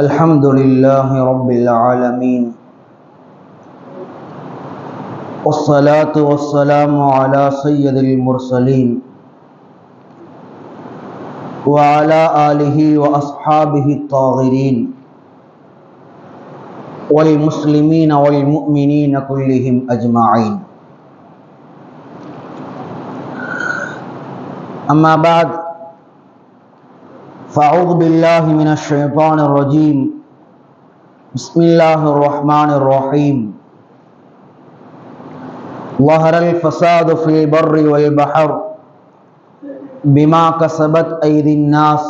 الحمد لله رب العالمين. والصلاة والسلام على سيد المرسلين وعلى آله وأصحابه الطاهرين والمسلمين والمؤمنين كلهم أجمعين. أما بعد فاعوذ باللہ من الشیطان الرجیم بسم اللہ الرحمن الرحیم ظہر الفساد فی البر والبحر بما کسبت اید الناس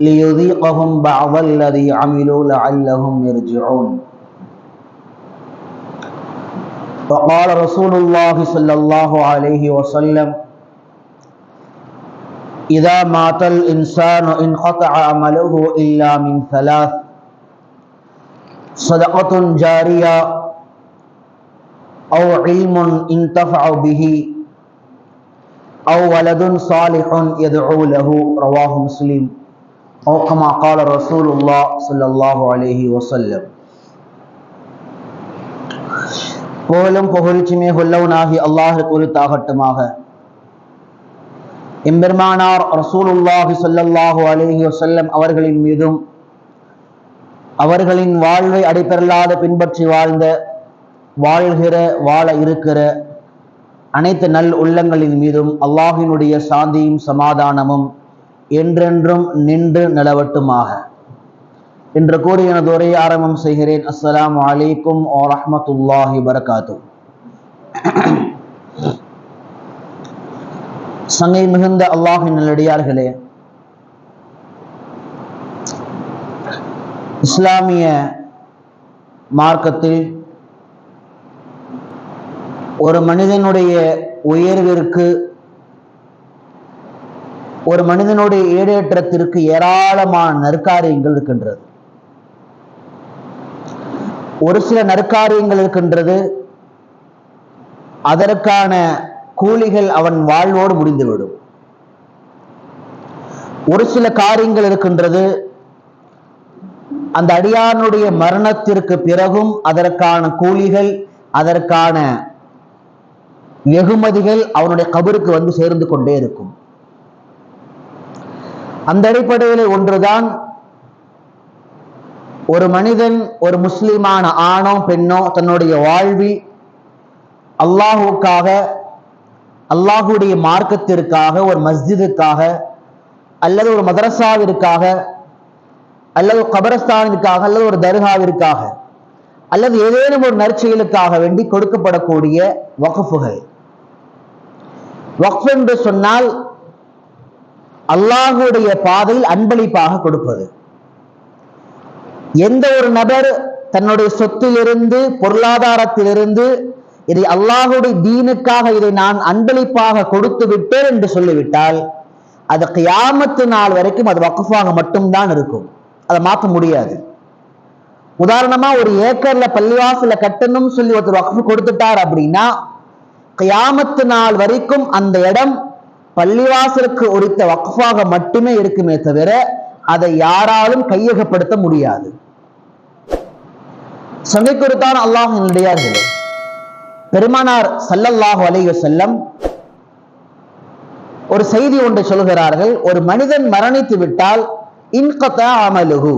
لیذیقهم بعض الذی عملوا لعلهم يرجعون وقال رسول اللہ صلی اللہ علیہ وسلم إذا مات الإنسان انقطع عمله إلا من ثلاث صدقة جارية أو علم انتفع به أو ولد صالح يدعو له رواه مسلم أو كما قال رسول الله صلى الله عليه وسلم புகழும் புகழ்ச்சிமே கொல்லவனாகி அல்லாஹ் குறித்தாகட்டுமாக எம்பெருமானார் ரசூலுல்லாஹி சொல்லல்லாஹு அலேஹி வசல்லம் அவர்களின் மீதும் அவர்களின் வாழ்வை அடைபெறலாத பின்பற்றி வாழ்ந்த வாழ்கிற வாழ இருக்கிற அனைத்து நல் உள்ளங்களின் மீதும் அல்லாஹினுடைய சாந்தியும் சமாதானமும் என்றென்றும் நின்று நிலவட்டுமாக. என்று கூறி எனது உரையை ஆரம்பம் செய்கிறேன். அஸ்ஸலாம் அலைக்கும் ஓ ரஹமத்துல்லாஹி வரகாத்து சங்கை மிகுந்த அல்லாஹின் நல்லடியார்களே. இஸ்லாமிய மார்க்கத்தில் ஒரு மனிதனுடைய உயர்விற்கு ஒரு மனிதனுடைய ஈடேற்றத்திற்கு ஏராளமான நற்காரியங்கள் இருக்கின்றது. ஒரு சில நற்காரியங்கள் இருக்கின்றது. அதற்கான கூலிகள் அவன் வாழ்வோடு முடிந்துவிடும். ஒரு சில காரியங்கள் இருக்கின்றது. அந்த அடியானுடைய மரணத்திற்கு பிறகும் அதற்கான கூலிகள் அதற்கான வெகுமதிகள் அவனுடைய கபருக்கு வந்து சேர்ந்து கொண்டே இருக்கும். அந்த அடிப்படையில் ஒன்றுதான் ஒரு மனிதன் ஒரு முஸ்லிமான ஆணோ பெண்ணோ தன்னுடைய வாழ்வில் அல்லாஹுக்காக அல்லாஹுடைய மார்க்கத்திற்காக ஒரு மஸ்ஜிதுக்காக அல்லது ஒரு மதரசாவிற்காக அல்லது கபரஸ்தானிற்காக அல்லது ஒரு தர்காவிற்காக அல்லது ஏதேனும் ஒரு நற்செயலுக்காக வேண்டி கொடுக்கப்படக்கூடிய வகுப்புகள். வக்ஃப் என்று சொன்னால் அல்லாஹுடைய பாதையில் அன்பளிப்பாக கொடுப்பது. எந்த ஒரு நபர் தன்னுடைய சொத்திலிருந்து பொருளாதாரத்திலிருந்து இதை அல்லாஹுடைய தீனுக்காக இதை நான் அன்பளிப்பாக கொடுத்து விட்டேன் என்று சொல்லிவிட்டால் அது கியாமத்து நாள் வரைக்கும் அது வக்குஃபாக மட்டும்தான் இருக்கும். அதை மாற்ற முடியாது. உதாரணமா ஒரு ஏக்கர்ல பள்ளிவாசல கட்டணும் சொல்லி ஒருத்தர் வக்ஃபு கொடுத்துட்டார் அப்படின்னா கியாமத்து நாள் வரைக்கும் அந்த இடம் பள்ளிவாசலுக்கு உரித்த வக்ஃபாக மட்டுமே இருக்குமே தவிர அதை யாராலும் கையகப்படுத்த முடியாது. சங்கை கொடுத்தான் அல்லாஹ் என்னுடையார்களே. பெருமானார் சல்லல்லாஹு அலைய செல்லம் ஒரு செய்தி ஒன்று சொல்கிறார்கள். ஒரு மனிதன் மரணித்து விட்டால் இன்கத்த அமலுகு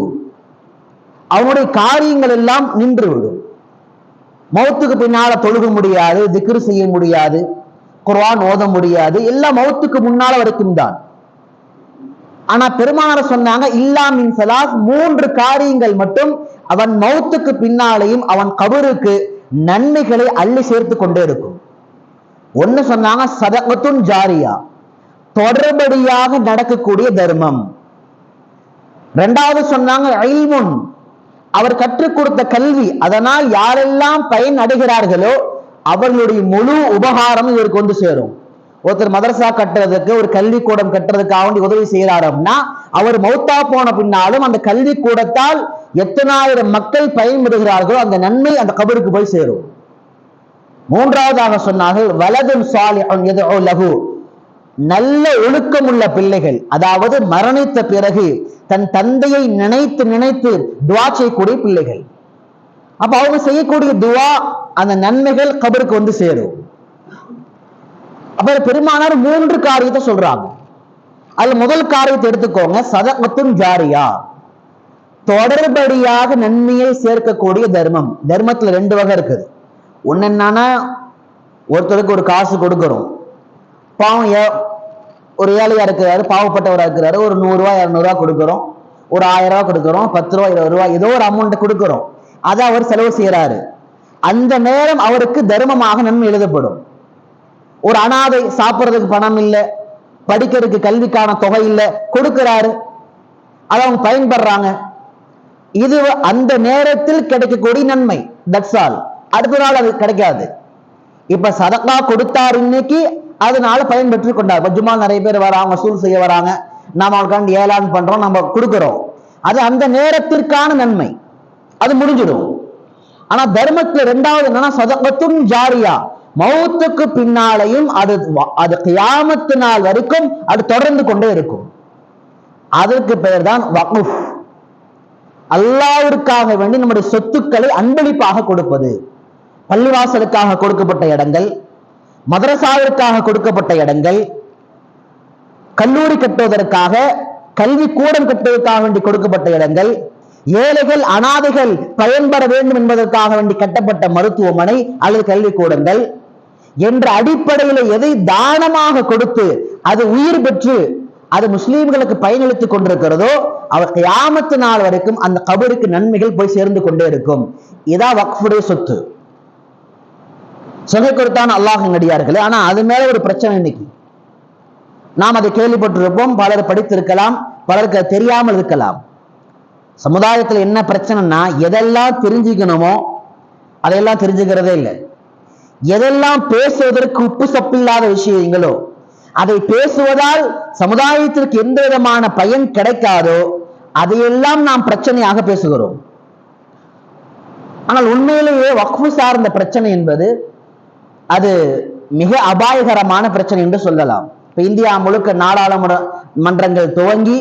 அவனுடைய காரியங்கள் எல்லாம் நின்றுவிடும். மௌத்துக்கு பின்னால தொழுக முடியாது திக்ரு செய்ய முடியாது குர்வான் ஓத முடியாது எல்லாம் மௌத்துக்கு முன்னால வரைக்கும் தான். ஆனா பெருமானார் சொன்னாங்க இல்லாமின் சலாஸ் மூன்று காரியங்கள் மட்டும் அவன் மௌத்துக்கு பின்னாலேயும் அவன் கபருக்கு நன்மைகளை அள்ளி சேர்த்து கொண்டே இருக்கும். ஒன்னு சொன்னாங்க சதகத்துன் ஜாரியா. தொடர்படியாக நடக்கக்கூடிய தர்மம். ரெண்டாவது சொன்னாங்க ஐமுன் அவர் கற்றுக் கொடுத்த கல்வி அதனால் யாரெல்லாம் பயன் அடைகிறார்களோ அவர்களுடைய முழு உபகாரம் இவருக்கு வந்து சேரும். ஒருத்தர் மதரசா கட்டுறதுக்கு ஒரு கல்விக்கூடம் கட்டுறதுக்காக வேண்டி உதவி செய்யறாரு அப்படின்னா அவர் மௌத்தா போன பின்னாலும் அந்த கல்வி கூடத்தால் எத்தனாயிரம் மக்கள் பயன்படுகிறார்களோ அந்த நன்மை அந்த கபருக்கு போய் சேரும். மூன்றாவதாக சொன்னார்கள் வலதும் சாலி எதோ லகு நல்ல ஒழுக்கம் உள்ள பிள்ளைகள் அதாவது மரணித்த பிறகு தன் தந்தையை நினைத்து நினைத்து துவா செய்யக்கூடிய பிள்ளைகள். அப்ப அவங்க செய்யக்கூடிய துவா அந்த நன்மைகள் கபருக்கு வந்து சேரும். அப்ப பெருமானார் மூன்று காரியத்தை சொல்றாங்க. அதுல முதல் காரியத்தை எடுத்துக்கோங்க சதகத்தும் ஜாரியா. தொடர்படியாக நன்மையை சேர்க்கக்கூடிய தர்மம். தர்மத்துல ரெண்டு வகை இருக்குது. ஒன்னு என்னன்னா ஒருத்தருக்கு ஒரு காசு கொடுக்கறோம். பாவம் ஒரு ஏழையா இருக்கிறாரு பாவப்பட்டவராக இருக்கிறாரு ஒரு நூறுரூவா இரநூறுவா கொடுக்குறோம். ஒரு ஆயிரம் ரூபாய் கொடுக்குறோம் பத்து ரூபா இருபது ரூபாய் ஏதோ ஒரு அமௌண்ட் கொடுக்குறோம். அதை அவர் செலவு செய்யறாரு அந்த நேரம் அவருக்கு தர்மமாக நன்மை எழுதப்படும். ஒரு அனாதை சாப்பிடுறதுக்கு பணம் இல்லை படிக்கிறதுக்கு கல்விக்கான தொகை இல்லை கொடுக்கிறாரு. அதை அவங்க பயன்படுறாங்க. இது அந்த நேரத்தில் கிடைக்கக்கூடிய நன்மை. தட்ஸ் ஆல் அடுத்த நாள் அது கிடைக்காது. இப்ப சதக்கா கொடுத்தார் இன்னைக்கு அதனால பயன் பெற்று கொண்டார் பஜ்ஜுமா நிறைய பேர் வராங்க சூழ் செய்ய வராங்க. நாம அவங்களுக்காண்டி ஏலான் பண்றோம் நம்ம கொடுக்கிறோம். அது அந்த நேரத்திற்கான நன்மை. அது முடிஞ்சிடும். ஆனா தர்மத்துல ரெண்டாவது என்னன்னா சதகத்தும் ஜாரியா. மௌத்துக்கு பின்னாலையும் அது அது கியாமத்து நாள் வரைக்கும் அது தொடர்ந்து கொண்டே இருக்கும். அதற்கு பெயர் தான் வகுஃப். அல்லாவிற்காக வேண்டி நம்முடைய சொத்துக்களை அன்பளிப்பாக கொடுப்பது. பள்ளிவாசலுக்காக கொடுக்கப்பட்ட இடங்கள் மதரசாவிற்காக கொடுக்கப்பட்ட இடங்கள் கல்லூரி கட்டுவதற்காக கல்வி கூடம் கட்டுவதற்காக வேண்டி கொடுக்கப்பட்ட இடங்கள் ஏழைகள் அனாதைகள் பயன்பெற வேண்டும் என்பதற்காக வேண்டி கட்டப்பட்ட மருத்துவமனை அல்லது கல்விக்கூடங்கள் என்ற அடிப்படையில் எதை தானமாக கொடுத்து அது உயிர் பெற்று அது முஸ்லீம்களுக்கு பயனளித்துக் கொண்டிருக்கிறதோ அவர் கியாமத்து நாள் வரைக்கும் அந்த கபருக்கு நன்மைகள் போய் சேர்ந்து கொண்டே இருக்கும். இதான் வக்ஃபுடைய சொத்து. சொகை கொடுத்தான் அல்லாஹ் நடிகார்களே ஆனா அது மேல ஒரு பிரச்சனை இன்னைக்கு. நாம் அதை கேள்விப்பட்டிருப்போம் பலர் படித்திருக்கலாம் பலருக்கு தெரியாமல் இருக்கலாம். சமுதாயத்துல என்ன பிரச்சனைனா எதெல்லாம் தெரிஞ்சுக்கணுமோ அதையெல்லாம் தெரிஞ்சுக்கிறதே இல்லை. எதெல்லாம் பேசுவதற்கு உப்பு சப்பில்லாத விஷயங்களோ அதை பேசுவதால் சமுதாயத்திற்கு எந்த விதமான பயன் கிடைக்காதோ அதையெல்லாம் நாம் பிரச்சனையாக பேசுகிறோம். ஆனால் உண்மையிலேயே வக்ஃபு சார்ந்த பிரச்சனை என்பது அது மிக அபாயகரமான பிரச்சனை என்று சொல்லலாம். இப்ப இந்தியா முழுக்க நாடாளுமன்ற மன்றங்கள் துவங்கி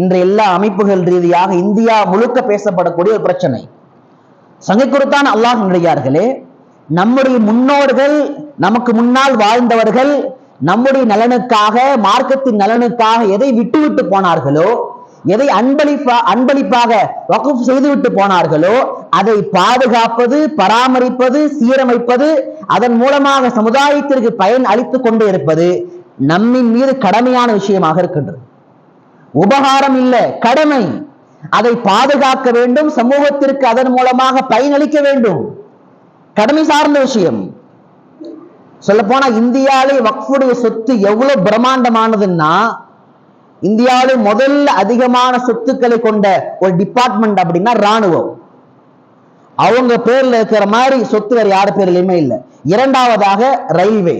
இன்று எல்லா அமைப்புகள் ரீதியாக இந்தியா முழுக்க பேசப்படக்கூடிய ஒரு பிரச்சனை. சங்கை கொடுத்தான் அல்லாஹ் நிலையார்களே நம்முடைய முன்னோர்கள் நமக்கு முன்னால் வாழ்ந்தவர்கள் நம்முடைய நலனுக்காக மார்க்கத்தின் நலனுக்காக எதை விட்டுவிட்டு போனார்களோ எதை அன்பளிப்பா அன்பளிப்பாக வகுப்பு செய்துவிட்டு போனார்களோ அதை பாதுகாப்பது பராமரிப்பது சீரமைப்பது அதன் மூலமாக சமுதாயத்திற்கு பயன் அளித்துக் கொண்டே இருப்பது நம்மின் மீது கடமையான விஷயமாக இருக்கின்றது. உபகாரம் இல்லை கடமை. அதை பாதுகாக்க வேண்டும் சமூகத்திற்கு அதன் மூலமாக பயனளிக்க வேண்டும். கடமை சார்ந்த விஷயம். சொல்ல போனா இந்தியாவிலே வக்ஃபுடைய சொத்து எவ்வளவு பிரம்மாண்டமானதுன்னா இந்தியாவிலே முதல்ல அதிகமான சொத்துக்களை கொண்ட ஒரு டிபார்ட்மெண்ட் அப்படின்னா ராணுவம் அவங்க பேர்ல இருக்கிற மாதிரி சொத்து வேற யார் பேர்லயுமே இல்லை. இரண்டாவதாக ரயில்வே.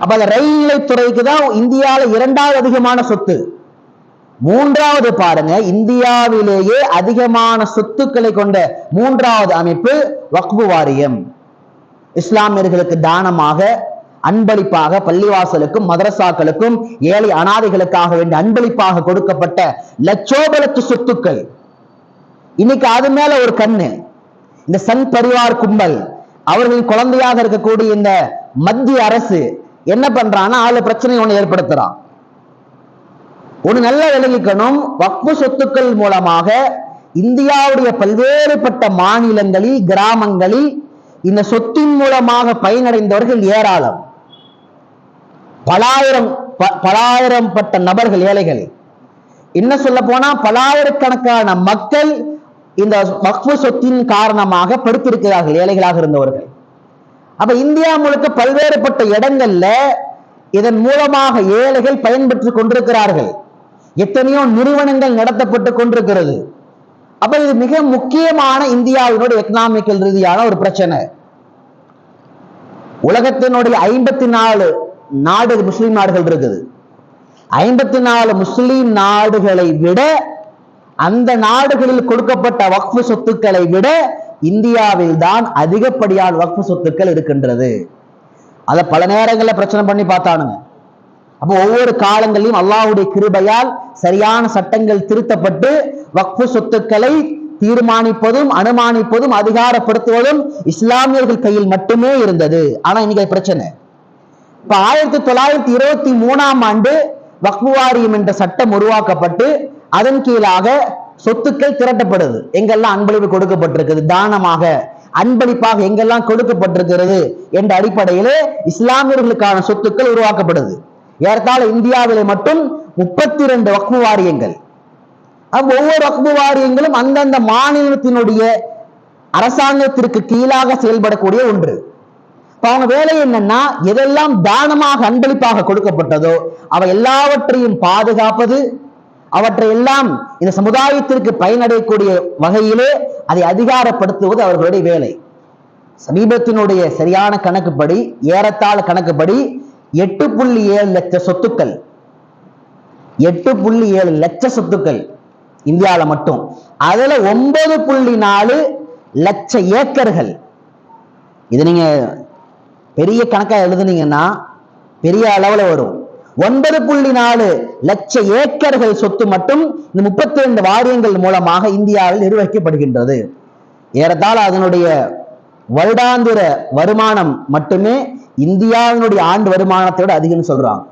அப்ப அந்த ரயில்வே துறைக்கு தான் இந்தியாவில இரண்டாவது அதிகமான சொத்து. மூன்றாவது பாருங்க இந்தியாவிலேயே அதிகமான சொத்துக்களை கொண்ட மூன்றாவது அமைப்பு வக்பு வாரியம். இஸ்லாமியர்களுக்கு தானமாக அன்பளிப்பாக பள்ளிவாசலுக்கும் மதரசாக்களுக்கும் ஏழை அனாதைகளுக்காக வேண்டி அன்பளிப்பாக கொடுக்கப்பட்ட லட்சோபலத்து சொத்துக்கள். இன்னைக்கு அது மேல ஒரு கண்ணு. இந்த சன் பரிவார் கும்பல் அவர்களின் குழந்தையாக இருக்கக்கூடிய இந்த மத்திய அரசு என்ன பண்றான்னா அதுல பிரச்சனை ஒண்ணு ஏற்படுத்துறான். ஒன்று நல்லா விளங்கிக்கணும் வக்பு சொத்துக்கள் மூலமாக இந்தியாவுடைய பல்வேறுபட்ட மாநிலங்களில் கிராமங்களில் இந்த சொத்தின் மூலமாக பயனடைந்தவர்கள் ஏராளம். பலாயிரம் ப- பலாயிரம் பட்ட நபர்கள் ஏழைகள். என்ன சொல்ல போனா பலாயிரக்கணக்கான மக்கள் இந்த வக்ஃபு சொத்தின் காரணமாக படுத்திருக்கிறார்கள் ஏழைகளாக இருந்தவர்கள். அப்ப இந்தியா முழுக்க பல்வேறுபட்ட இடங்கள்ல இதன் மூலமாக ஏழைகள் பயன்பெற்றுக் கொண்டிருக்கிறார்கள். எத்தனையோ நிறுவனங்கள் நடத்தப்பட்டு கொண்டிருக்கிறது. அப்ப இது மிக முக்கியமான இந்தியாவினுடைய எக்கனாமிக்கல் ரீதியான ஒரு பிரச்சனை. உலகத்தினுடைய ஐம்பத்தி நாலு நாடு முஸ்லீம் நாடுகள் இருக்குது. ஐம்பத்தி நாலு முஸ்லீம் நாடுகளை விட அந்த நாடுகளில் கொடுக்கப்பட்ட வக்ஃபு சொத்துக்களை விட இந்தியாவில் தான் அதிகப்படியான வக்ஃபு சொத்துக்கள் இருக்கின்றது. அதை பல நேரங்களில் பிரச்சனை பண்ணி பார்த்தானுங்க. அப்போ ஒவ்வொரு காலங்களிலும் அல்லாஹுடைய கிருபையால் சரியான சட்டங்கள் திருத்தப்பட்டு வக்ஃபு சொத்துக்களை தீர்மானிப்பதும் அனுமானிப்பதும் அதிகாரப்படுத்துவதும் இஸ்லாமியர்கள் கையில் மட்டுமே இருந்தது. ஆனா இன்னைக்கு பிரச்சனை. இப்ப ஆயிரத்தி தொள்ளாயிரத்தி இருபத்தி மூணாம் ஆண்டு வக்ஃபு வாரியம் என்ற சட்டம் உருவாக்கப்பட்டு அதன் கீழாக சொத்துக்கள் திரட்டப்படுது. எங்கெல்லாம் அன்பளிப்பு கொடுக்கப்பட்டிருக்குது தானமாக அன்பளிப்பாக எங்கெல்லாம் கொடுக்கப்பட்டிருக்கிறது என்ற அடிப்படையிலே இஸ்லாமியர்களுக்கான சொத்துக்கள் உருவாக்கப்படுது. ஏறத்தாழ இந்தியாவிலே மட்டும் முப்பத்தி ரெண்டு வக்பு வாரியங்கள். ஒவ்வொரு வக்பு வாரியங்களும் அந்தந்த மாநிலத்தினுடைய அரசாங்கத்திற்கு கீழாக செயல்படக்கூடிய ஒன்று. அவங்க வேலை என்னன்னா எதெல்லாம் தானமாக அன்பளிப்பாக கொடுக்கப்பட்டதோ அவை எல்லாவற்றையும் பாதுகாப்பது அவற்றை எல்லாம் இந்த சமுதாயத்திற்கு பயனடையக்கூடிய வகையிலே அதை அதிகாரப்படுத்துவது அவர்களுடைய வேலை. சமீபத்தினுடைய சரியான கணக்குப்படி ஏறத்தாழ கணக்குப்படி எட்டு புள்ளி ஏழு லட்ச சொத்துக்கள். எட்டு புள்ளி ஏழு லட்ச சொத்துக்கள் இந்தியாவில் மட்டும். அதுல ஒன்பது புள்ளி நாலு லட்ச ஏக்கர்கள். இது நீங்க பெரிய கணக்காக எழுதுனீங்கன்னா பெரிய அளவில் வரும். ஒன்பது புள்ளி நாலு லட்ச ஏக்கர்கள் சொத்து மட்டும் இந்த முப்பத்தி ரெண்டு வாரியங்கள் மூலமாக இந்தியாவில் நிர்வகிக்கப்படுகின்றது. ஏறத்தாழ அதனுடைய வருடாந்திர வருமானம் மட்டுமே இந்தியாவினுடைய ஆண்டு வருமானத்தை விட அதிகம்னு சொல்றாங்க.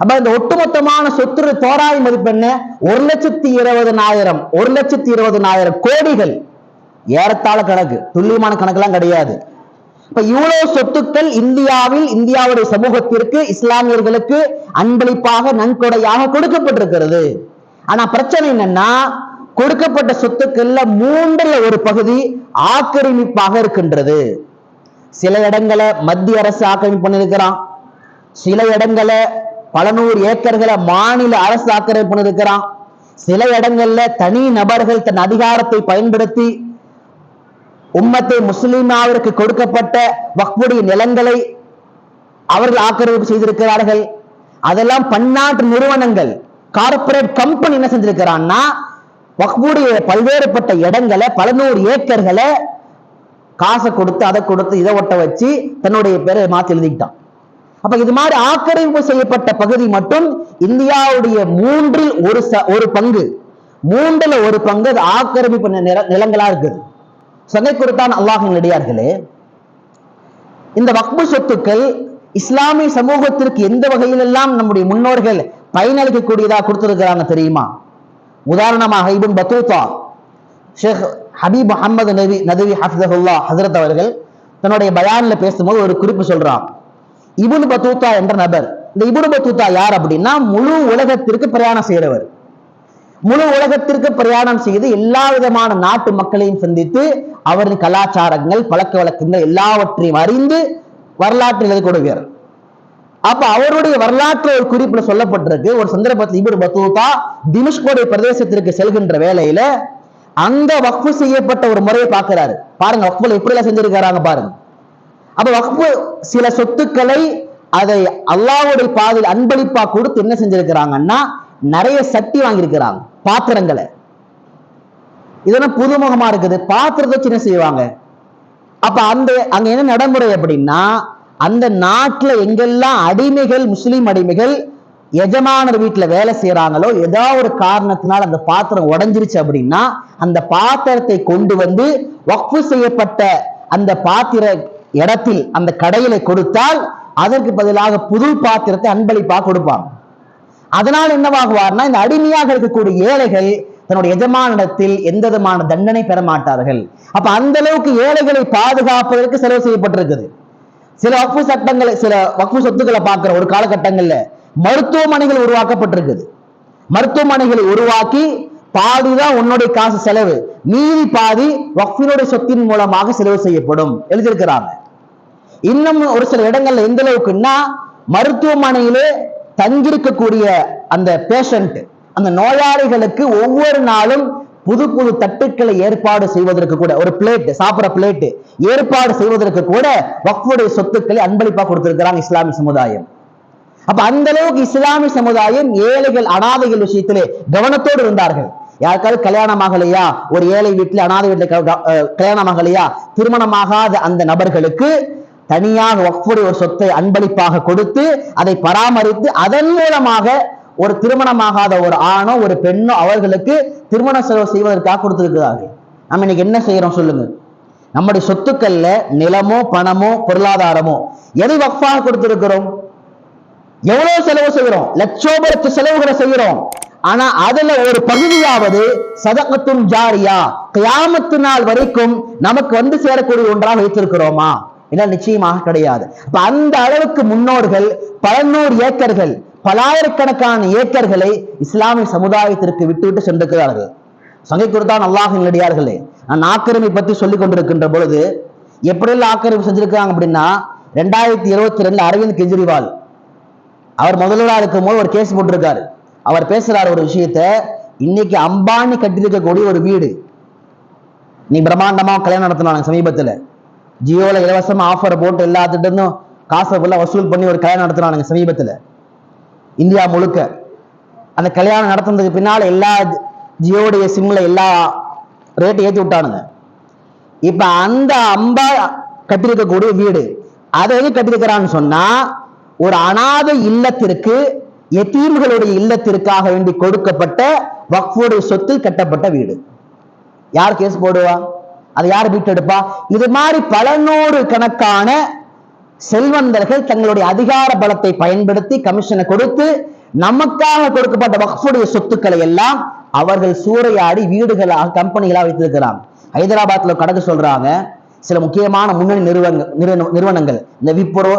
அப்ப இந்த ஒட்டுமொத்தமான சொத்து தோராய மதிப்பு என்ன? ஒரு லட்சத்தி இருபதனாயிரம் ஒரு லட்சத்தி இருபதனாயிரம் கோடிகள். ஏறத்தாழ கணக்கு துல்லியமான கணக்கெல்லாம் கிடையாது. இப்ப இவ்வளவு சொத்துக்கள் இந்தியாவில் இந்தியாவுடைய சமூகத்திற்கு இஸ்லாமியர்களுக்கு அன்பளிப்பாக நன்கொடையாக கொடுக்கப்பட்டிருக்கிறது. ஆனா பிரச்சனை என்னன்னா கொடுக்கப்பட்ட சொத்துக்கள்ல மூன்றில் ஒரு பகுதி ஆக்கிரமிப்பாக இருக்கின்றது. சில இடங்களை மத்திய அரசு ஆக்கிரமிப்பு பண்ணிருக்கிறான் சில இடங்களை பல நூறு ஏக்கர்களை மாநில அரசு ஆக்கிரமிப்பு பண்ணிருக்கிறான் சில இடங்கள்ல தனி நபர்கள் தன் அதிகாரத்தை பயன்படுத்தி உம்மத்தை முஸ்லிமாவிற்கு கொடுக்கப்பட்ட வக்புடைய நிலங்களை அவர்கள் ஆக்கிரமிப்பு செய்திருக்கிறார்கள். அதெல்லாம் பன்னாட்டு நிறுவனங்கள் கார்பரேட் கம்பெனி என்ன செஞ்சிருக்கிறான்னா வக்புடைய பல்வேறுபட்ட இடங்களை பல நூறு ஏக்கர்களை காசை கொடுத்து அதை கொடுத்து இதை ஒட்ட வச்சு தன்னுடைய பேரை மாத்தி எழுதிக்கிட்டான். அப்ப இது மாதிரி ஆக்கிரமிப்பு செய்யப்பட்ட பகுதி மட்டும் இந்தியாவுடைய மூன்றில் ஒரு ச- ஒரு பங்கு. மூன்றில் ஒரு பங்கு அது ஆக்கிரமிப்பு நில- நிலங்களா இருக்குது. சங்கை கொடுத்தான் அல்லாஹின் நடிகார்களே. இந்த வக்பு சொத்துக்கள் இஸ்லாமிய சமூகத்திற்கு எந்த வகையிலெல்லாம் நம்முடைய முன்னோர்கள் பயனளிக்கக்கூடியதா கொடுத்திருக்கிறாங்க தெரியுமா? உதாரணமாக இபின் பத்தூத்தா ஷேக் ஹபீப் அஹமது நபி நதவி ஹஃபிதஹுல்லா ஹசரத் அவர்கள் தன்னுடைய பயான்ல பேசும்போது ஒரு குறிப்பு சொல்றான் இபுன் பத்தூத்தா என்ற நபர் இந்த இபுன் பத்தூத்தா யார் அப்படின்னா முழு உலகத்திற்கு பிரயாணம் செய்கிறவர் முழு உலகத்திற்கு பிரயாணம் செய்து எல்லா விதமான நாட்டு மக்களையும் சந்தித்து அவரின் கலாச்சாரங்கள் பழக்க வழக்கங்கள் எல்லாவற்றையும் அறிந்து வரலாற்றில் எழுதக்கூடியவர் அப்ப அவருடைய வரலாற்று ஒரு குறிப்புல சொல்லப்பட்டிருக்கு. ஒரு சந்தர்ப்பத்தில் இபுர் பத்தூதா திமிஷ்கோடைய பிரதேசத்திற்கு செல்கின்ற வேலையில அங்க வக்ஃபு செய்யப்பட்ட ஒரு முறையை பார்க்கிறாரு. பாருங்க வக்ஃபுல எப்படி எல்லாம் செஞ்சிருக்காங்க பாருங்க. அப்ப வக்ஃபு சில சொத்துக்களை அதை அல்லாவுடைய பாதையில் அன்பளிப்பா கொடுத்து என்ன செஞ்சிருக்கிறாங்கன்னா நிறைய சட்டி வாங்கியிருக்கிறாங்க பாத்திரங்களை. இதெல்லாம் புதுமுகமா இருக்குது. பாத்திரத்தை வச்சு என்ன செய்வாங்க? அப்ப அந்த அங்க என்ன நடைமுறை அப்படின்னா அந்த நாட்டுல எங்கெல்லாம் அடிமைகள் முஸ்லீம் அடிமைகள் எஜமானர் வீட்டுல வேலை செய்யறாங்களோ ஏதாவது ஒரு காரணத்தினால் அந்த பாத்திரம் உடைஞ்சிருச்சு அப்படின்னா அந்த பாத்திரத்தை கொண்டு வந்து வக்ஃபு செய்யப்பட்ட அந்த பாத்திர இடத்தில் அந்த கடையில கொடுத்தால் அதற்கு பதிலாக புது பாத்திரத்தை அன்பளிப்பா கொடுப்பாங்க. அதனால் என்னவாகுவார்னா இந்த அடிமையாக இருக்கக்கூடிய ஏழைகள் தன்னுடைய எஜமானிடத்தில் எந்த விதமான தண்டனை பெற மாட்டார்கள். அப்ப அந்த அளவுக்கு ஏழைகளை பாதுகாப்பதற்கு செலவு செய்யப்பட்டிருக்குது. சில வக்ஃபு சட்டங்களை சில வக்ஃபு சொத்துக்களை பார்க்கிற ஒரு காலகட்டங்கள்ல மருத்துவமனைகள் உருவாக்கப்பட்டிருக்குது. மருத்துவமனைகளை உருவாக்கி பாதிதான் உன்னுடைய காசு செலவு. மீதி பாதி வக்ஃபினுடைய சொத்தின் மூலமாக செலவு செய்யப்படும். எழுதியிருக்கிறாங்க. இன்னும் ஒரு சில இடங்கள்ல எந்த அளவுக்குன்னா மருத்துவமனையிலே தங்கியிருக்கக்கூடிய அந்த பேஷண்ட் அந்த நோயாளிகளுக்கு ஒவ்வொரு நாளும் புது புது தட்டுக்களை ஏற்பாடு செய்வதற்கு கூட ஒரு பிளேட் சாப்பிடுற பிளேட் ஏற்பாடு செய்வதற்கு கூட வக்ஃபுடைய சொத்துக்களை அன்பளிப்பா கொடுத்திருக்கிறாங்க இஸ்லாமிய சமுதாயம். அப்ப அந்த அளவுக்கு இஸ்லாமிய சமுதாயம் ஏழைகள் அனாதைகள் விஷயத்திலே கவனத்தோடு இருந்தார்கள். யாருக்காவது கல்யாணம் ஆகலையா? ஒரு ஏழை வீட்டுல அனாதை வீட்டுல க- கல்யாணம் ஆகலையா? திருமணமாகாத அந்த நபர்களுக்கு தனியாக ஒவ்வொரு ஒரு சொத்தை அன்பளிப்பாக கொடுத்து அதை பராமரித்து அதன் மூலமாக ஒரு திருமணமாகாத ஒரு ஆணோ ஒரு பெண்ணோ அவர்களுக்கு திருமண செலவு செய்வதற்காக கொடுத்திருக்கிறார்கள். நம்ம இன்னைக்கு என்ன செய்யறோம் சொல்லுங்க. நம்முடைய சொத்துக்கள்ல நிலமோ பணமோ பொருளாதாரமோ எதை வக்ஃபாக கொடுத்திருக்கிறோம்? எவ்வளவு செலவு செய்கிறோம்? லட்சோபரத்து செலவுகளை செய்கிறோம். ஆனா அதுல ஒரு பகுதியாவது சதகத்தும் ஜாரியா. கியாமத்து நாள் வரைக்கும் நமக்கு வந்து சேரக்கூடிய ஒன்றாக வைத்திருக்கிறோமா? இல்ல நிச்சயமாக கிடையாது. அப்ப அந்த அளவுக்கு முன்னோர்கள் பல நூறு ஏக்கர்கள் பலாயிரக்கணக்கான ஏக்கர்களை இஸ்லாமிய சமுதாயத்திற்கு விட்டுவிட்டு சென்றிருக்கிறார்கள். சங்கை கொடுத்தான் அல்லாஹ் நடிகார்களே நான் ஆக்கிரமி பத்தி சொல்லிக் கொண்டிருக்கின்ற பொழுது எப்படியெல்லாம் ஆக்கிரமிப்பு செஞ்சிருக்காங்க அப்படின்னா ரெண்டாயிரத்தி இருபத்தி ரெண்டுல அரவிந்த் கெஜ்ரிவால் அவர் முதல்வராக இருக்கும் போது ஒரு கேஸ் போட்டிருக்காரு. அவர் பேசுறாரு ஒரு விஷயத்த இன்னைக்கு அம்பானி கட்டியிருக்கக்கூடிய ஒரு வீடு. நீ பிரம்மாண்டமா கல்யாணம் நடத்தினாங்க சமீபத்துல. ஜியோல இலவசமா ஆஃபர் போட்டு எல்லாத்துட்டு இருந்தும் காசை ஃபுல்லாக வசூல் பண்ணி ஒரு கல்யாணம் நடத்தினாங்க சமீபத்துல. இந்தியா முழுக்க. அந்த கல்யாணம் நடத்துனதுக்கு பின்னால் எல்லா ஜியோடைய சிம்ல எல்லா ரேட்டு ஏற்றி விட்டானுங்க. இப்ப அந்த அம்பா கட்டியிருக்கக்கூடிய வீடு அதை எது கட்டியிருக்கிறான்னு சொன்னா ஒரு அனாதை இல்லத்திற்கு எத்தீம்களுடைய இல்லத்திற்காக வேண்டி கொடுக்கப்பட்ட வக்ஃபுடைய சொத்தில் கட்டப்பட்ட வீடு. யார் கேஸ் போடுவா? அதை யார் மீட்டெடுப்பா? இது மாதிரி பல நூறு கணக்கான செல்வந்தர்கள் தங்களுடைய அதிகார பலத்தை பயன்படுத்தி கமிஷனை கொடுத்து நமக்காக கொடுக்கப்பட்ட வக்ஃபுடைய சொத்துக்களை எல்லாம் அவர்கள் சூறையாடி வீடுகளாக கம்பெனிகளாக வைத்திருக்கிறாங்க. ஹைதராபாத்ல கடந்து சொல்றாங்க. சில முக்கியமான முன்னணி நிறுவனங்கள் நிறுவனங்கள். இந்த விப்ரோ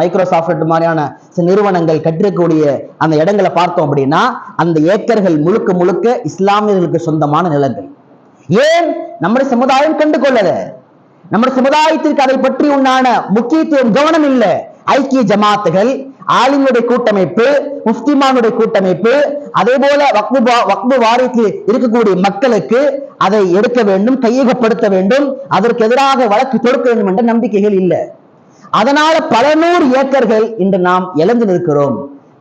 மைக்ரோசாஃப்ட் மாதிரியான சில நிறுவனங்கள் கட்டிருக்கக்கூடிய அந்த இடங்களை பார்த்தோம் அப்படின்னா அந்த ஏக்கர்கள் முழுக்க முழுக்க இஸ்லாமியர்களுக்கு சொந்தமான நிலங்கள். ஏன்? நம்முடைய சமுதாயம் கண்டு கொள்ளல நம்முடைய சமுதாயத்திற்கு அதை பற்றி உண்டான முக்கியத்துவம் கவனம் இல்ல. ஐக்கிய ஜமாத்துகள் ஆலிமுடைய கூட்டமைப்பு முஃப்திமானுடைய கூட்டமைப்பு அதே போல வக்பு வக்பு வாரிக்கு இருக்கக்கூடிய மக்களுக்கு அதை எடுக்க வேண்டும் கையகப்படுத்த வேண்டும் அதற்கு எதிராக வழக்கு தொடுக்க வேண்டும் என்ற நம்பிக்கைகள் இல்லை. அதனால பல நூறு ஏக்கர்கள் இன்று நாம் இழந்து நிற்கிறோம்.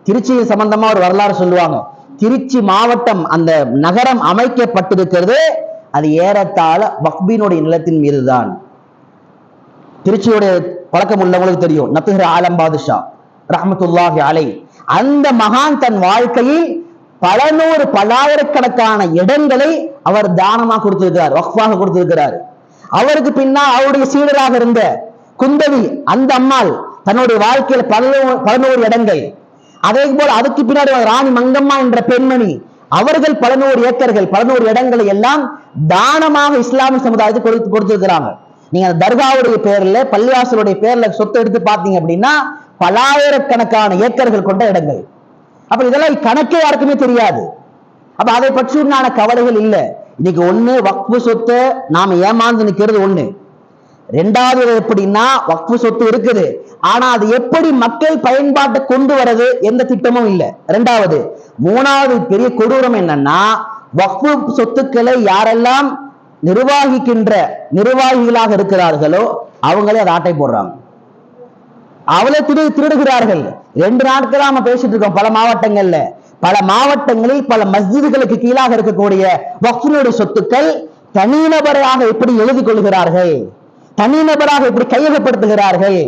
திருச்சியில் சம்பந்தமா ஒரு வரலாறு சொல்லுவாங்க. திருச்சி மாவட்டம் அந்த நகரம் அமைக்கப்பட்டிருக்கிறது. அது ஏறத்தாழ வக்பினுடைய நிலத்தின் மீதுதான். திருச்சியுடைய பழக்கம் உள்ளவங்களுக்கு தெரியும். நத்துகிற ஆலம் பாதுஷா ரஹமத்துல்லாஹி அலை அந்த மகான் தன் வாழ்க்கையில் பல நூறு பல்லாயிரக்கணக்கான இடங்களை அவர் தானமாக கொடுத்திருக்கிறார் வக்ஃபாக கொடுத்திருக்கிறார். அவருக்கு பின்னால் அவருடைய சீடராக இருந்த குந்தவி அந்த அம்மாள் தன்னுடைய வாழ்க்கையில பல பதினோரு இடங்கள். அதே போல அதுக்கு பின்னாடி ராணி மங்கம்மா என்ற பெண்மணி அவர்கள் பல நூறு ஏக்கர்கள் பல நூறு இடங்களை எல்லாம் தானமாக இஸ்லாமிய சமுதாயத்துக்கு கொடுத்து கொடுத்திருக்கிறாங்க. நீங்க அந்த தர்காவுடைய பேர்ல பள்ளிவாசலுடைய பேர்ல சொத்து எடுத்து பார்த்தீங்க அப்படின்னா பலாயிரக்கணக்கான ஏக்கர்கள் கொண்ட இடங்கள். அப்ப இதெல்லாம் கணக்கே யாருக்குமே தெரியாது. அப்ப அதை பற்றி உண்டான கவலைகள் இல்லை. இன்னைக்கு ஒண்ணு வக்பு சொத்து நாம ஏமாந்து நிக்கிறது ஒண்ணு. ரெண்டாவது எப்படின்னா வக்பு சொத்து இருக்குது. ஆனா அது எப்படி மக்கள் பயன்பாட்டை கொண்டு வர்றது எந்த திட்டமும் இல்லை. ரெண்டாவது மூணாவது பெரிய கொடூரம் என்னன்னா வக்பு சொத்துக்களை யாரெல்லாம் நிர்வாகிக்கின்ற நிர்வாகிகளாக இருக்கிறார்களோ அவங்களே அதை ஆட்டை போடுறாங்க. அவளை திரு திருடுகிறார்கள். ரெண்டு நாட்களா நம்ம பேசிட்டு இருக்கோம் பல மாவட்டங்கள்ல. பல மாவட்டங்களில் பல மஸ்ஜிதுகளுக்கு கீழாக இருக்கக்கூடிய வக்ஃபினுடைய சொத்துக்கள் தனிநபராக எப்படி எழுதி கொள்கிறார்கள். தனிநபராக எப்படி கையகப்படுத்துகிறார்கள்.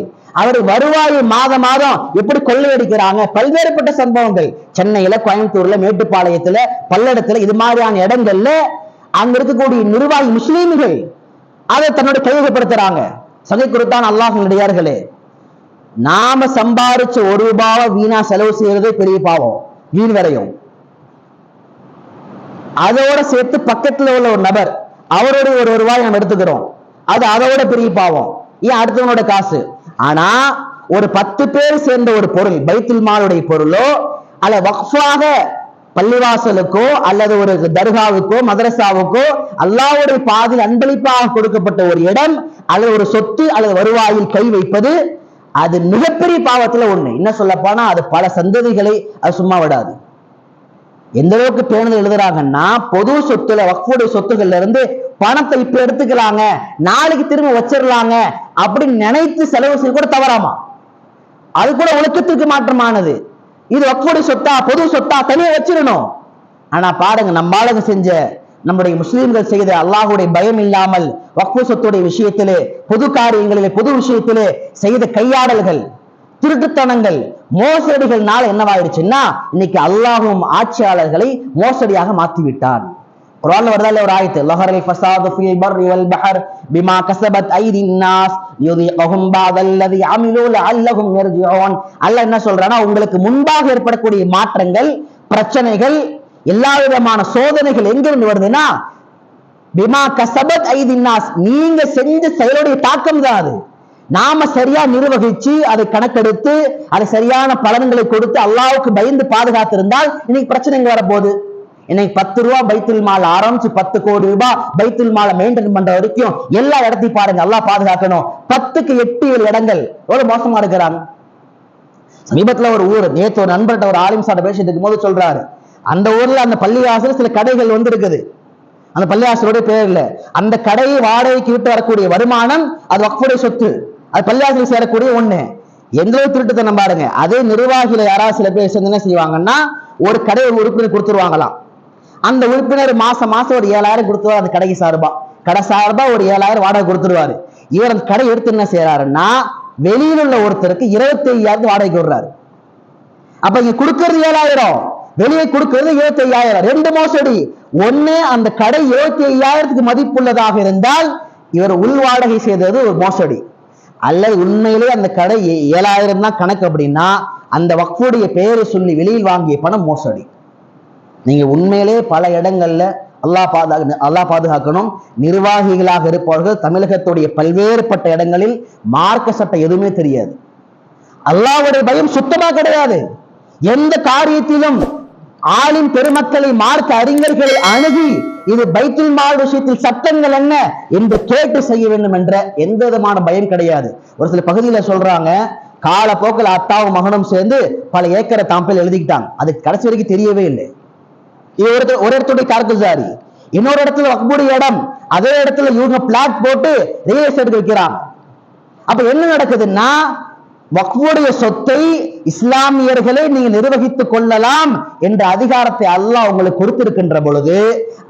அவர் வருவாய் மாதம் மாதம் எப்படி கொள்ளையடிக்கிறாங்க? பல்வேறுபட்ட சம்பவங்கள். சென்னையில கோயம்புத்தூர்ல மேட்டுப்பாளையத்துல பல்லடத்துல இது மாதிரியான இடங்கள்ல அங்க இருக்கக்கூடிய நிர்வாகி முஸ்லீம்கள் அதை தன்னுடைய கையகப்படுத்துறாங்க. சதை கொடுத்தான் அல்லாஹ் நாம சம்பாரிச்ச ஒரு ரூபாவை வீணா செலவு செய்யறதே பெரிய பாவம் வீண் வரையும் அதோட சேர்த்து பக்கத்துல உள்ள ஒரு நபர் அவருடைய ஒரு ரூபாய் நம்ம எடுத்துக்கிறோம். அது அதோட பெரிய பாவம். ஏன் அடுத்தவனோட காசு? ஆனா ஒரு பத்து பேர் சேர்ந்த ஒரு பொருள் பைத்துல் மாலுடைய பொருளோ அல்ல வக்ஃபாக பள்ளிவாசலுக்கோ அல்லது ஒரு தர்காவுக்கோ மதரசாவுக்கோ அல்லாவுடைய பாதில் அன்பளிப்பாக கொடுக்கப்பட்ட ஒரு இடம் அல்லது ஒரு சொத்து அல்லது வருவாயில் கை வைப்பது அது மிகப்பெரிய பாவத்துல ஒண்ணு. என்ன சொல்ல போனா அது பல சந்ததிகளை அது சும்மா விடாது. எந்த அளவுக்கு பேருந்து எழுதுறாங்கன்னா பொது சொத்துல வக்ஃபுடைய சொத்துக்கள்ல இருந்து பணத்தை இப்ப எடுத்துக்கலாங்க. நாளைக்கு திரும்ப வச்சிடலாங்க அப்படின்னு நினைத்து செலவு செய்ய கூட தவறாமா? அது கூட ஒழுக்கத்துக்கு மாற்றமானது. இது வக்ஃபுடைய சொத்தா பொது சொத்தா தனியா வச்சிடணும். ஆனா பாருங்க நம்ம ஆளுங்க செஞ்ச நம்முடைய முஸ்லீம்கள் செய்த அல்லாஹுடைய பயம் இல்லாமல் வக்ஃபு சொத்துடைய விஷயத்திலே பொது காரியங்களிலே பொது விஷயத்திலே செய்த கையாடல்கள் திருட்டுத்தனங்கள் மோசடிகள்னால என்னவாயிருச்சுன்னா இன்னைக்கு அல்லாஹும் ஆட்சியாளர்களை மோசடியாக மாத்திவிட்டார் குர்ஆன்ல ஒரு ஆயத்து? லஹரல் ஃபஸாது ஃபில் பர்ரி வல் பஹர் பிமா கஸபத் ஐதின் நாஸ் பாதல்லதி அமிலு லஅல்லஹும் யர்ஜிஊன். அல்லாஹ் என்ன சொல்றானா உங்களுக்கு முன்பாக ஏற்படக்கூடிய மாற்றங்கள் பிரச்சனைகள் எல்லா விதமான சோதனைகள் எங்கிருந்து வருதுன்னா பிமா கசபத் ஐதின்னாஸ் நீங்க செஞ்ச செயலுடைய தாக்கம் தான் அது. நாம சரியா நிர்வகிச்சு அதை கணக்கெடுத்து அதை சரியான பலன்களை கொடுத்து அல்லாவுக்கு பயந்து பாதுகாத்திருந்தால் இன்னைக்கு பிரச்சனைங்க வரப்போகுது. இன்னைக்கு பத்து ரூபா பைத்துல் மாலை ஆரம்பிச்சு பத்து கோடி ரூபாய் பைத்துல் மாலை மெயின்டைன் பண்ற வரைக்கும் எல்லா இடத்தையும் பாருங்க நல்லா பாதுகாக்கணும். பத்துக்கு எட்டு ஏழு இடங்கள். எவ்வளவு மோசமா இருக்கிறாங்க? சமீபத்துல ஒரு ஊர் நேத்து ஒரு நண்பர்கிட்ட ஒரு ஆலிம் சாட்ட பேசிட்டு இருக்கும்போது சொல்றாரு. அந்த ஊர்ல அந்த பள்ளிவாசல் சில கடைகள் வந்து இருக்குது அந்த பள்ளிவாசலோட பேர் இல்ல. அந்த கடையை வாடகைக்கு விட்டு வரக்கூடிய வருமானம் அது வக்ஃபுடைய சொத்து. அது பள்ளிவாசல் சேரக்கூடிய ஒண்ணு. எந்த ஒரு திருட்டுத்தனம் பாருங்க. அதே நிர்வாகியில யாராவது சில பேர் சேர்ந்து என்ன செய்வாங்கன்னா ஒரு கடை ஒரு உறுப்பினர் கொடுத்துருவாங்களாம். அந்த உறுப்பினர் மாசம் மாசம் ஒரு ஏழாயிரம் கொடுத்துருவாரு அந்த கடைக்கு சார்பா. கடை சார்பா ஒரு ஏழாயிரம் வாடகை கொடுத்துருவாரு. இவர் அந்த கடை எடுத்து என்ன செய்யறாருன்னா வெளியில் உள்ள ஒருத்தருக்கு இருபத்தி ஐயாயிரத்து வாடகைக்கு விடுறாரு. அப்ப இங்க கொடுக்கறது ஏழாயிரம். வெளியே கொடுக்கிறது இருபத்தி ஐயாயிரம் ரெண்டு மோசடி. ஒண்ணு அந்த கடை இருபத்தி ஐயாயிரத்துக்கு மதிப்புள்ளதாக இருந்தால் இவர் உள் வாடகை செய்தது ஒரு மோசடி. அல்லது உண்மையிலே அந்த கடை ஏழாயிரம் தான் கணக்கு அப்படின்னா அந்த வக்ஃபுடைய பெயரை சொல்லி வெளியில் வாங்கிய பணம் மோசடி. நீங்க உண்மையிலே பல இடங்கள்ல அல்லா பாதுகா அல்லா பாதுகாக்கணும். நிர்வாகிகளாக இருப்பவர்கள் தமிழகத்துடைய பல்வேறுபட்ட இடங்களில் மார்க்க சட்டம் எதுவுமே தெரியாது. அல்லாவுடைய பயம் சுத்தமா கிடையாது. எந்த காரியத்திலும் ஆளின் பெருமக்களை மார்க்க அறிஞர்களை அணுகி இது பைத்துல் மால் விஷயத்தில் சட்டங்கள் என்ன என்று கேட்டு செய்ய வேண்டும் என்ற எந்த விதமான பயம் கிடையாது. ஒரு சில பகுதியில சொல்றாங்க காலப்போக்கில் அத்தாவும் மகனும் சேர்ந்து பல ஏக்கரை தாம்பல் எழுதிக்கிட்டாங்க. அது கடைசி வரைக்கும் தெரியவே இல்லை. இது ஒரு ஒரு இடத்துடைய கார்குசாரி இன்னொரு இடத்துல வக்புடைய இடம் அதே இடத்துல இவங்க பிளாட் போட்டு ரியல் எஸ்டேட் வைக்கிறாங்க அப்ப என்ன நடக்குதுன்னா வக்ஃபுடைய சொத்தை இஸ்லாமியர்களே நீங்க நிர்வகித்துக் கொள்ளலாம் என்ற அதிகாரத்தை அல்லாஹ் உங்களுக்கு கொடுத்திருக்கின்ற பொழுது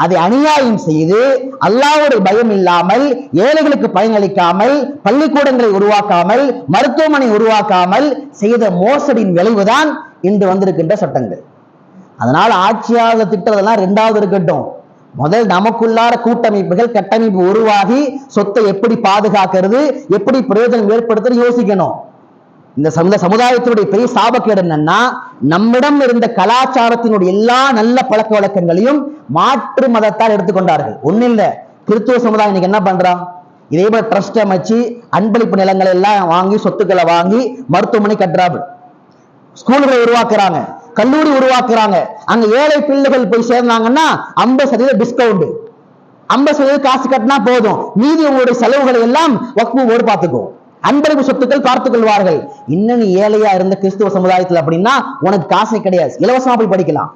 அதை அநியாயம் செய்து அல்லாவுடைய பயம் இல்லாமல் ஏழைகளுக்கு பயனளிக்காமல் பள்ளிக்கூடங்களை உருவாக்காமல் மருத்துவமனை உருவாக்காமல் செய்த மோசடியின் விளைவுதான் இன்று வந்திருக்கின்ற சட்டங்கள். அதனால் ஆட்சியாளர் திட்டதெல்லாம் ரெண்டாவது இருக்கட்டும். முதல் நமக்குள்ளார கூட்டமைப்புகள் கட்டமைப்பு உருவாகி சொத்தை எப்படி பாதுகாக்கிறது எப்படி பிரயோஜனம் ஏற்படுத்துறது யோசிக்கணும். இந்த சமுத சமுதாயத்தினுடைய பெரிய சாபக்கேடு என்னன்னா நம்மிடம் இருந்த கலாச்சாரத்தினுடைய எல்லா நல்ல பழக்க வழக்கங்களையும் மாற்று மதத்தால் எடுத்துக்கொண்டார்கள். ஒண்ணு இல்லை. கிறிஸ்துவ சமுதாயம் இன்னைக்கு என்ன பண்றான் இதே போல ட்ரஸ்ட் அமைச்சு அன்பளிப்பு நிலங்களை எல்லாம் வாங்கி சொத்துக்களை வாங்கி மருத்துவமனை கட்டுறாரு ஸ்கூல்களை உருவாக்குறாங்க. கல்லூரி உருவாக்குறாங்க. அங்க ஏழை பிள்ளைகள் போய் சேர்ந்தாங்கன்னா ஐம்பது சதவீதம் டிஸ்கவுண்ட் ஐம்பது சதவீதம் காசு கட்டினா போதும். மீதி உங்களுடைய செலவுகளை எல்லாம் வக்பு ஓடு பார்த்துக்கும் அன்பளிப்பு சொத்துக்கள் பார்த்துக் கொள்வார்கள். இன்னும் ஏழையா இருந்த கிறிஸ்துவ சமுதாயத்தில் அப்படின்னா உனக்கு காசே கிடையாது. இலவசமா போய் படிக்கலாம்.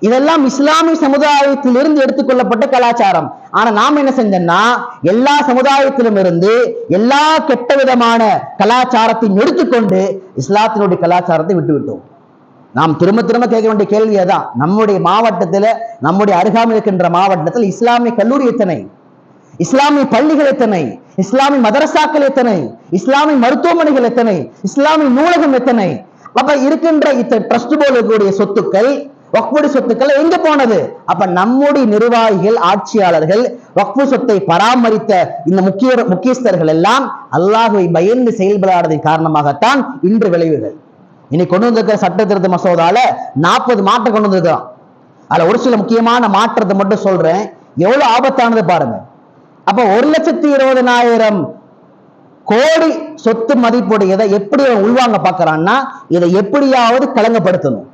இதெல்லாம் இஸ்லாமிய சமுதாயத்திலிருந்து எடுத்துக்கொள்ளப்பட்ட கலாச்சாரம். ஆனா நாம என்ன செஞ்சோம்னா எல்லா சமுதாயத்திலும் இருந்து எல்லா கெட்ட விதமான கலாச்சாரத்தையும் எடுத்துக்கொண்டு இஸ்லாத்தினுடைய கலாச்சாரத்தை விட்டு விட்டோம். நாம் திரும்ப திரும்ப கேட்க வேண்டிய கேள்வி அதான். நம்முடைய மாவட்டத்துல நம்முடைய அருகாமல் இருக்கின்ற மாவட்டத்தில் இஸ்லாமிய கல்லூரி எத்தனை? இஸ்லாமிய பள்ளிகள் எத்தனை? இஸ்லாமிய மதரசாக்கள் எத்தனை? இஸ்லாமிய மருத்துவமனைகள் எத்தனை? இஸ்லாமிய நூலகம் எத்தனை? அப்ப இருக்கின்ற இத்த ட்ரஸ்ட் போல சொத்துக்கள் வக்ஃபுடைய சொத்துக்கள் எங்க போனது? அப்ப நம்முடைய நிர்வாகிகள் ஆட்சியாளர்கள் வக்ஃபு சொத்தை பராமரித்த இந்த முக்கிய முக்கியஸ்தர்கள் எல்லாம் அல்லாஹுவை பயந்து செயல்படாததின் காரணமாகத்தான் இன்று விளைவுகள். இன்னைக்கு கொண்டு வந்திருக்கிற சட்ட திருத்த மசோதால நாற்பது மாற்றம் கொண்டு வந்திருக்கிறோம். அதுல ஒரு சில முக்கியமான மாற்றத்தை மட்டும் சொல்றேன். எவ்வளவு ஆபத்தானது பாருங்க. அப்ப ஒரு லட்சத்தி இருபதனாயிரம் கோடி சொத்து மதிப்புடையதை எப்படி அவன் உள்வாங்க பார்க்கறான்னா இதை எப்படியாவது கலங்கப்படுத்தணும்.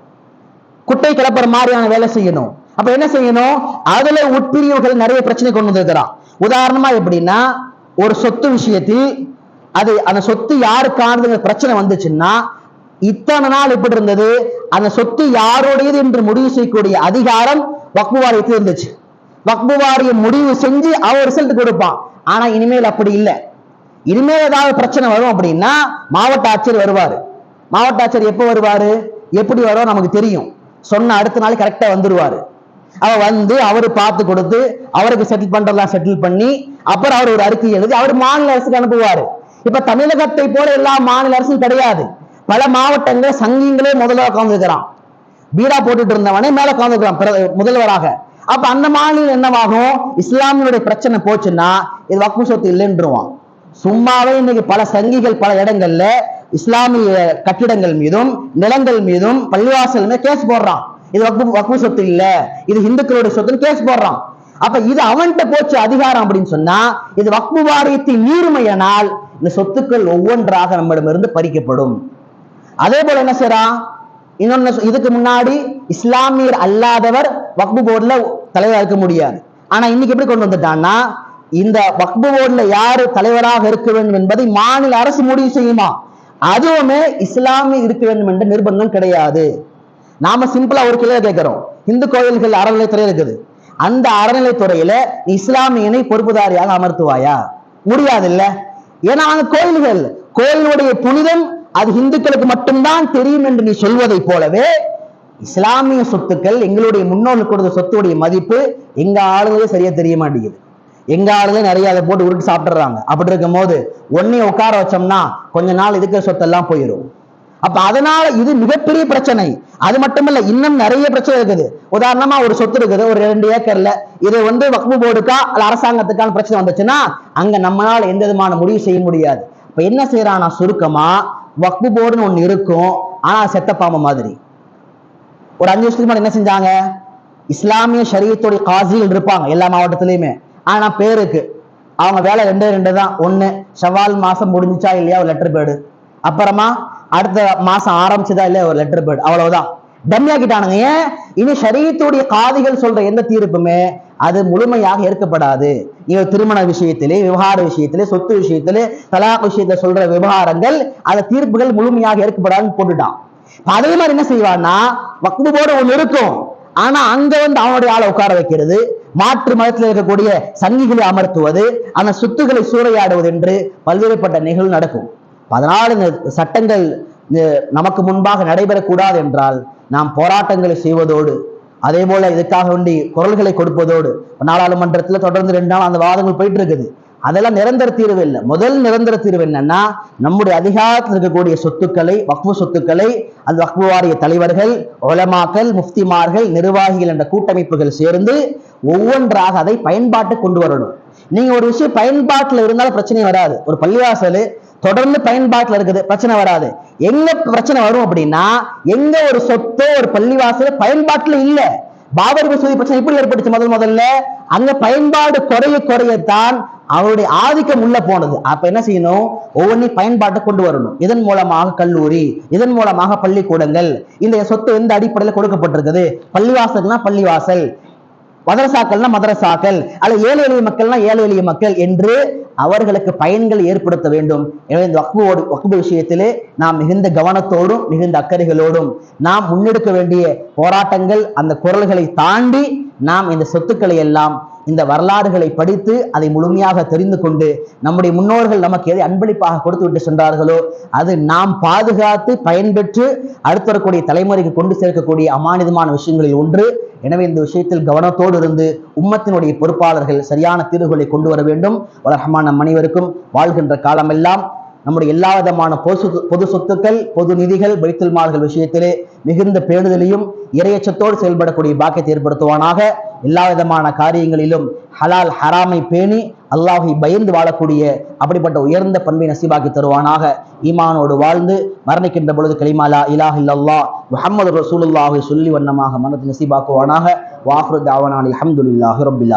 குட்டை கிளப்புற மாதிரியான வேலை செய்யணும். அப்ப என்ன செய்யணும்? அதுல உட்பிரிவுகள் நிறைய பிரச்சனை கொண்டு வந்திருக்கிறான். உதாரணமா எப்படின்னா ஒரு சொத்து விஷயத்தில் அது அந்த சொத்து யாருக்கானதுங்கிற பிரச்சனை வந்துச்சுன்னா இத்தனை நாள் எப்படி இருந்தது? அந்த சொத்து யாருடையது என்று முடிவு செய்யக்கூடிய அதிகாரம் வக்குவாரியத்தில் இருந்துச்சு வக்பு வாரியம் முடிவு செஞ்சு அவன் ரிசல்ட் கொடுப்பான். ஆனா இனிமேல் அப்படி இல்லை. இனிமேல் ஏதாவது பிரச்சனை வரும் அப்படின்னா மாவட்ட ஆட்சியர் வருவார். மாவட்ட ஆட்சியர் எப்போ வருவார்? எப்படி வரும் நமக்கு தெரியும். சொன்ன அடுத்த நாள் கரெக்டாக வந்துருவாரு. அவ வந்து அவர் பார்த்து கொடுத்து அவருக்கு செட்டில் பண்றதெல்லாம் செட்டில் பண்ணி அப்புறம் அவர் ஒரு அறிக்கை எழுதி அவர் மாநில அரசுக்கு அனுப்புவாரு. இப்ப தமிழகத்தை போல எல்லா மாநில அரசும் கிடையாது. பல மாவட்டங்கள் சங்கிங்களே முதல்ல உட்காந்துருக்கிறான் பீடா போட்டுட்டு இருந்தவனே மேல உட்காந்துருக்கிறான் முதல்வராக. அப்ப அந்த மாநிலம் என்னவாகும்? இஸ்லாமியனுடைய பிரச்சனை போச்சுன்னா இது வக்பு சொத்து இல்லைன்றுவான். சும்மாவே இன்னைக்கு பல சங்கிகள் பல இடங்கள்ல இஸ்லாமிய கட்டிடங்கள் மீதும் நிலங்கள் மீதும் பள்ளிவாசல் மீது கேஸ் போடுறான். இது வக்பு வக்பு சொத்து இல்ல. இது இந்துக்களுடைய சொத்துன்னு கேஸ் போடுறான். அப்ப இது அவன்கிட்ட போச்சு அதிகாரம் அப்படின்னு சொன்னா இது வக்பு வாரியத்தின் நீர்மையனால் இந்த சொத்துக்கள் ஒவ்வொன்றாக நம்மிடமிருந்து பறிக்கப்படும். அதே போல என்ன செய்யறான் இன்னொன்னு இதுக்கு முன்னாடி இஸ்லாமியர் அல்லாதவர் வக்பு போர்டுல தலைவராக இருக்க முடியாது. ஆனா இன்னைக்கு எப்படி கொண்டு வந்துட்டான்னா இந்த வக்பு போர்டுல யாரு தலைவராக இருக்க வேண்டும் என்பதை மாநில அரசு முடிவு செய்யுமா? அதுவுமே இஸ்லாமிய இருக்க வேண்டும் என்ற நிர்பந்தம் கிடையாது. நாம சிம்பிளா ஒரு கேள்வி கேட்கிறோம். இந்து கோயில்கள் அறநிலைத்துறை இருக்குது. அந்த அறநிலைத்துறையில நீ இஸ்லாமியனை பொறுப்புதாரியாக அமர்த்துவாயா? முடியாது இல்ல ஏன்னா அந்த கோயில்கள் கோயிலுடைய புனிதம் அது இந்துக்களுக்கு மட்டும்தான் தெரியும் என்று நீ சொல்வதை போலவே இஸ்லாமிய சொத்துக்கள் எங்களுடைய முன்னோர்கள் கொடுத்த சொத்துடைய மதிப்பு எங்க ஆளுங்களே சரியா தெரிய மாட்டேங்குது. எங்க ஆளுங்க நிறைய அதை போட்டு உருட்டு சாப்பிடுறாங்க அப்படி இருக்கும் போது ஒன்னே உட்கார வச்சோம்னா கொஞ்ச நாள் இருக்கிற சொத்தெல்லாம் போயிடும் அப்ப அதனால இது மிகப்பெரிய பிரச்சனை. அது மட்டுமல்ல இன்னும் நிறைய பிரச்சனை இருக்குது. உதாரணமா ஒரு சொத்து இருக்குது ஒரு ரெண்டு ஏக்கர்ல. இது வந்து வக்பு போர்டுக்கா அல்ல அரசாங்கத்துக்கான பிரச்சனை வந்துச்சுன்னா அங்க நம்மளால எந்த விதமான முடிவு செய்ய முடியாது. இப்ப என்ன செய்யறானா சுருக்கமா வக்பு போர்டுன்னு ஒண்ணு இருக்கும். ஆனா செத்த பாம்பு மாதிரி. ஒரு அஞ்சு வருஷத்துக்கு முன்னாடி என்ன செஞ்சாங்க? இஸ்லாமிய ஷரியத்துடைய காசிகள் இருப்பாங்க எல்லா மாவட்டத்திலயுமே. ஆனா பேருக்கு அவங்க வேலை ரெண்டு ரெண்டு தான். ஒன்னு ஷவால் மாசம் முடிஞ்சுச்சா இல்லையா ஒரு லெட்டர் பேர்டு அப்புறமா அடுத்த மாசம் ஆரம்பிச்சதா இல்லையா ஒரு லெட்டர் பேர்டு அவ்வளவுதான். டம்மியாக்கிட்டானுங்க ஏன்? இனி ஷரியத்துடைய காதிகள் சொல்ற எந்த தீர்ப்புமே அது முழுமையாக ஏற்கப்படாது. நீங்க திருமண விஷயத்திலே விவகார விஷயத்திலே சொத்து விஷயத்திலே தலாக் விஷயத்துல சொல்ற விவகாரங்கள் அந்த தீர்ப்புகள் முழுமையாக ஏற்கப்படாதுன்னு போட்டுட்டான். அதே மாதிரி என்ன செய்வான்னா வக்பு போர்டு ஒண்ணு இருக்கும். ஆனா அங்க வந்து அவனுடைய ஆளை உட்கார வைக்கிறது மாற்று மதத்தில் இருக்கக்கூடிய சங்கிகளை அமர்த்துவது அந்த சொத்துக்களை சூறையாடுவது என்று பல்வேறுபட்ட நிகழ்வு நடக்கும். அதனால் இந்த சட்டங்கள் நமக்கு முன்பாக நடைபெறக்கூடாது என்றால் நாம் போராட்டங்களை செய்வதோடு அதே போல இதுக்காக வேண்டி குரல்களை கொடுப்பதோடு நாடாளுமன்றத்தில் தொடர்ந்து ரெண்டு நாள் அந்த வாதங்கள் போயிட்டு இருக்குது. அதெல்லாம் நிரந்தர தீர்வு இல்லை. முதல் நிரந்தர தீர்வு என்னன்னா நம்முடைய அதிகாரத்தில் இருக்கக்கூடிய சொத்துக்களை வக்ஃபு சொத்துக்களை அந்த வக்ஃபு வாரிய தலைவர்கள் ஒலமாக்கல் முஃப்திமார்கள் நிர்வாகிகள் என்ற கூட்டமைப்புகள் சேர்ந்து ஒவ்வொன்றாக அதை பயன்பாட்டு கொண்டு வரணும். நீங்க ஒரு விஷயம் பயன்பாட்டுல இருந்தாலும் பிரச்சனை வராது. ஒரு பள்ளிவாசல் தொடர்ந்து பயன்பாட்டுல இருக்குது பிரச்சனை வராது. எங்க பிரச்சனை வரும் அப்படின்னா எங்க ஒரு சொத்தோ ஒரு பள்ளிவாசல் பயன்பாட்டுல இல்ல. பாபர் மசூதி பிரச்சனை எப்படி ஏற்பட்டுச்சு முதல் முதல்ல. அங்க பயன்பாடு குறைய குறையத்தான் அவருடைய ஆதிக்கம் உள்ள போனது. அப்ப என்ன செய்யணும்? ஒவ்வொன்றையும் பயன்பாட்டை கொண்டு வரணும். இதன் மூலமாக கல்லூரி இதன் மூலமாக பள்ளிக்கூடங்கள் இந்த சொத்து எந்த அடிப்படையில் கொடுக்கப்பட்டிருக்குது? பள்ளிவாசல்னா பள்ளிவாசல் மதரசாக்கள்னா மதரசாக்கள் அல்ல ஏழை எளிய மக்கள்னா ஏழை எளிய மக்கள் என்று அவர்களுக்கு பயன்கள் ஏற்படுத்த வேண்டும். எனவே இந்த வக்புவோடு வக்பு விஷயத்திலே நாம் மிகுந்த கவனத்தோடும் மிகுந்த அக்கறைகளோடும் நாம் முன்னெடுக்க வேண்டிய போராட்டங்கள் அந்த குரல்களை தாண்டி நாம் இந்த சொத்துக்களை எல்லாம் இந்த வரலாறுகளை படித்து அதை முழுமையாக தெரிந்து கொண்டு நம்முடைய முன்னோர்கள் நமக்கு எதை அன்பளிப்பாக கொடுத்து விட்டு சென்றார்களோ அது நாம் பாதுகாத்து பயன்பெற்று அடுத்து வரக்கூடிய தலைமுறைக்கு கொண்டு சேர்க்கக்கூடிய அமானிதமான விஷயங்களில் ஒன்று. எனவே இந்த விஷயத்தில் கவனத்தோடு இருந்து உம்மத்தினுடைய பொறுப்பாளர்கள் சரியான தீர்வுகளை கொண்டு வர வேண்டும். வளர்ஹமான நம் அனைவருக்கும் வாழ்கின்ற காலமெல்லாம் நம்முடைய எல்லா விதமான பொது பொது சொத்துக்கள் பொது நிதிகள் வைத்தல் மால்கள் விஷயத்திலே மிகுந்த பேணுதலையும் இரையச்சத்தோடு செயல்படக்கூடிய பாக்கியத்தை ஏற்படுத்துவானாக. எல்லா விதமான காரியங்களிலும் ஹலால் ஹராமை பேணி அல்லாஹை பயந்து வாழக்கூடிய அப்படிப்பட்ட உயர்ந்த பண்பை நசீபாக்கி தருவானாக. ஈமானோடு வாழ்ந்து மரணிக்கின்ற பொழுது கலிமாலா இலாஹ் இல்லல்லா முஹம்மது ரசூலுல்லாஹை சொல்லி வண்ணமாக மனத்தை நசீபாக்குவானாக. வாஹ்ரு தாவனான் அல்ஹம்துலில்லாஹி ரப்பில்